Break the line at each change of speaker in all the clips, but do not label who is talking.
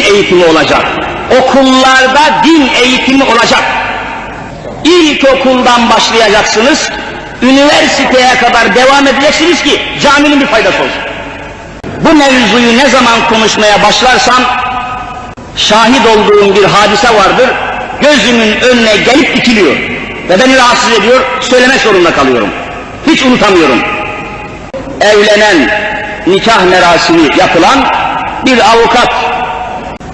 eğitimi olacak. Okullarda din eğitimi olacak. İlkokuldan başlayacaksınız, üniversiteye kadar devam edeceksiniz ki caminin bir faydası olsun. Bu mevzuyu ne zaman konuşmaya başlarsam şahit olduğum bir hadise vardır. Gözümün önüne gelip dikiliyor ve beni rahatsız ediyor, söylemek zorunda kalıyorum. Hiç unutamıyorum. Evlenen, nikah merasimi yapılan bir avukat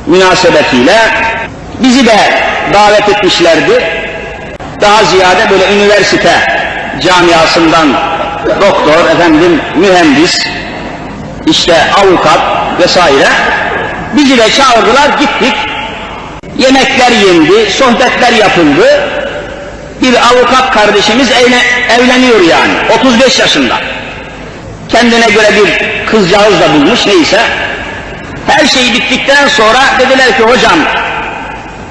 münasebetiyle bizi de davet etmişlerdi. Daha ziyade böyle üniversite camiasından doktor, efendim mühendis, işte avukat vesaire bizi de çağırdılar gittik. Yemekler yendi, sohbetler yapıldı. Bir avukat kardeşimiz evle, evleniyor yani 35 yaşında. Kendine göre bir kızcağız da bulmuş neyse. Her şey bittikten sonra dediler ki hocam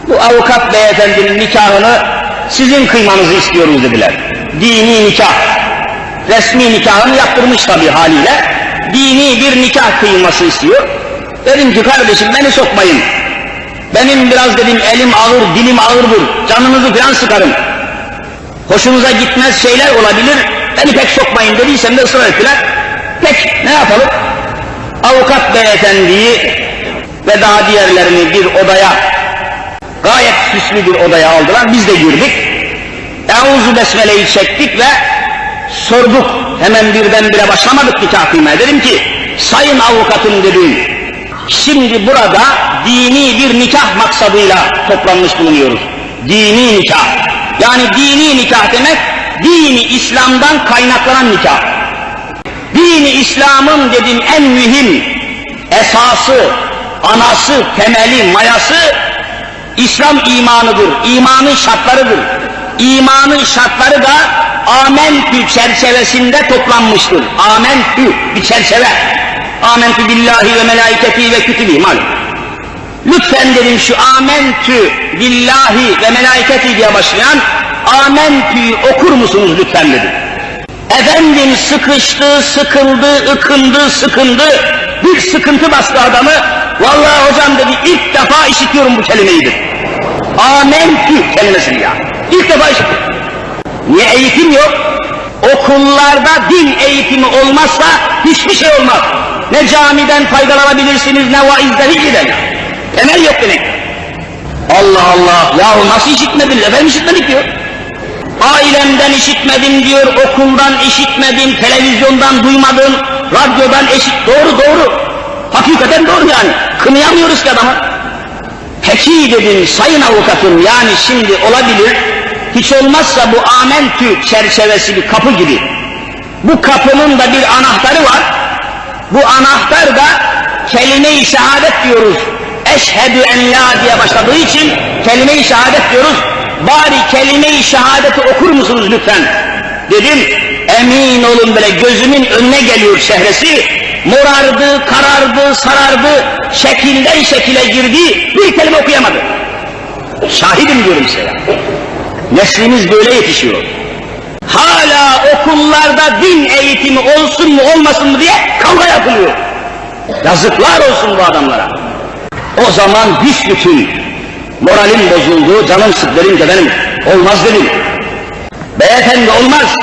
bu avukat beyefendinin nikahını sizin kıymanızı istiyoruz dediler. Dini nikah. Resmi nikahını yaptırmış tabii haliyle. Dini bir nikah kıyılması istiyor. Dedim ki kardeşim beni sokmayın. Benim biraz dedim elim ağır, dilim ağırdır. Canınızı falan sıkarım. Hoşunuza gitmez şeyler olabilir. Beni pek sokmayın dediysem de ısrar ettiler. Peki ne yapalım? Avukat beyefendiyi ve daha diğerlerini bir odaya gayet süslü bir odaya aldılar. Biz de girdik. Euzu Besmele'yi çektik ve sorduk. Hemen birdenbire başlamadık nikah kıymaya. Dedim ki sayın avukatım dedim. Şimdi burada dini bir nikah maksadıyla toplanmış bulunuyoruz. Dini nikah. Yani dini nikah demek dini İslam'dan kaynaklanan nikah. Dini İslam'ın dedim en mühim esası, anası, temeli, mayası İslam imanıdır. İmanın şartlarıdır. İmanın şartları da amentü çerçevesinde toplanmıştır. Amentü bir çerçeve. Amentü billahi ve melaiketi ve kütübi malum. Lütfen dedim şu amentü billahi ve melaiketi diye başlayan amentü'yü okur musunuz lütfen dedim. Efendim sıkıştı, sıkıldı, ıkındı, sıkındı. Bir sıkıntı bastı adamı. Vallahi hocam dedi ilk defa işitiyorum bu kelimeyi. Amentü kelimesini ya. İlk defa işitiyorum. Niye eğitim yok? Okullarda din eğitimi olmazsa hiçbir şey olmaz. Ne camiden faydalanabilirsiniz ne vaizden hiç giden. Temel yok demek. Allah Allah yahu nasıl işitmedin? Efendim işitmedik diyor. Ailemden işitmedim diyor, okuldan işitmedim, televizyondan duymadım, radyodan eşit. Doğru doğru. Hakikaten doğru yani. Kınayamıyoruz ki adamı. Peki dedim sayın avukatım yani şimdi olabilir. Hiç olmazsa bu amentü çerçevesi bir kapı gibi. Bu kapının da bir anahtarı var. Bu anahtar da kelime-i şehadet diyoruz. Eşhedü en la diye başladığı için kelime-i şehadet diyoruz. Bari kelime-i şehadeti okur musunuz lütfen? Dedim, emin olun böyle gözümün önüne geliyor şehresi. Morardı, karardı, sarardı, şekilden şekile girdi, bir kelime okuyamadı. Şahidim diyorum size. Neslimiz böyle yetişiyor. Hala okullarda din eğitimi olsun mu olmasın mı diye kavga yapılıyor. Yazıklar olsun bu adamlara. O zaman büsbütün moralim bozuldu, canım sık verince benim olmaz dedim. Beyefendi olmaz.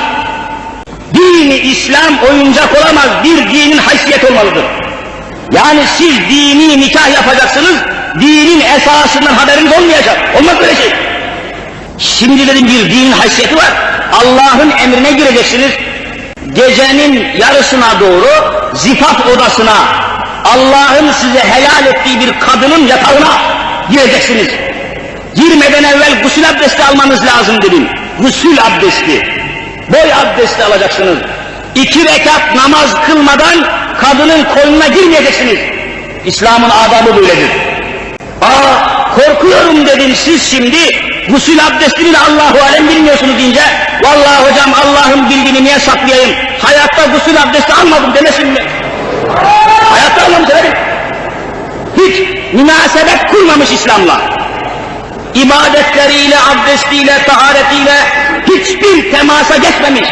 Dini İslam oyuncak olamaz, bir dinin haysiyet olmalıdır. Yani siz dini nikah yapacaksınız, dinin esasından haberiniz olmayacak. Olmaz böyle şey. Şimdi dedim bir dinin haysiyeti var. Allah'ın emrine gireceksiniz. Gecenin yarısına doğru zifaf odasına Allah'ın size helal ettiği bir kadının yatağına gireceksiniz. Girmeden evvel gusül abdesti almanız lazım dedim. Gusül abdesti. Boy abdesti alacaksınız. İki rekat namaz kılmadan kadının koynuna girmeyeceksiniz. İslam'ın adabı böyledir. Aa korkuyorum dedim siz şimdi gusül abdestini de Allahu alem bilmiyorsunuz deyince vallahi hocam Allah'ın bildiğini niye saklayayım? Hayatta gusül abdesti almadım demesin mi? Hayatta almamış efendim. Hiç münasebet kurmamış İslam'la. İbadetleriyle, abdestiyle, taharetiyle hiçbir temasa geçmemiş.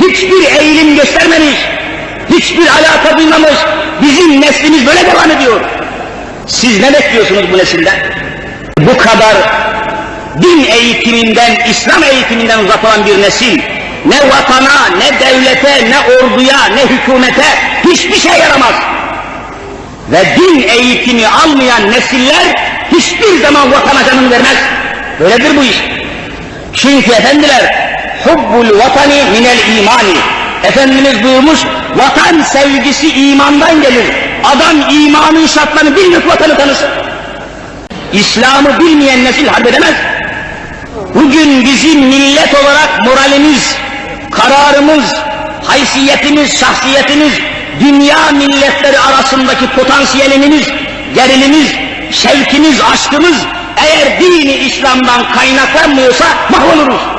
Hiçbir eğilim göstermemiş. Hiçbir alaka duymamış. Bizim neslimiz böyle devam ediyor. Siz ne bekliyorsunuz bu nesilden? Bu kadar din eğitiminden, İslam eğitiminden uzak olan bir nesil, ne vatana, ne devlete, ne orduya, ne hükümete hiçbir şey yaramaz. Ve din eğitimi almayan nesiller hiçbir zaman vatana canını vermez. Böyledir bu iş. Çünkü efendiler, hubbul vatani minel imani. Efendimiz buyurmuş, vatan sevgisi imandan gelir. Adam imanın şartlarını bilmiyor vatanı tanısın. İslam'ı bilmeyen nesil harp edemez. Bugün bizim millet olarak moralimiz, kararımız, haysiyetimiz, şahsiyetimiz, dünya milletleri arasındaki potansiyelimiz, gerilimiz, şevkimiz, aşkımız eğer dini İslam'dan kaynaklanmıyorsa mahvoluruz.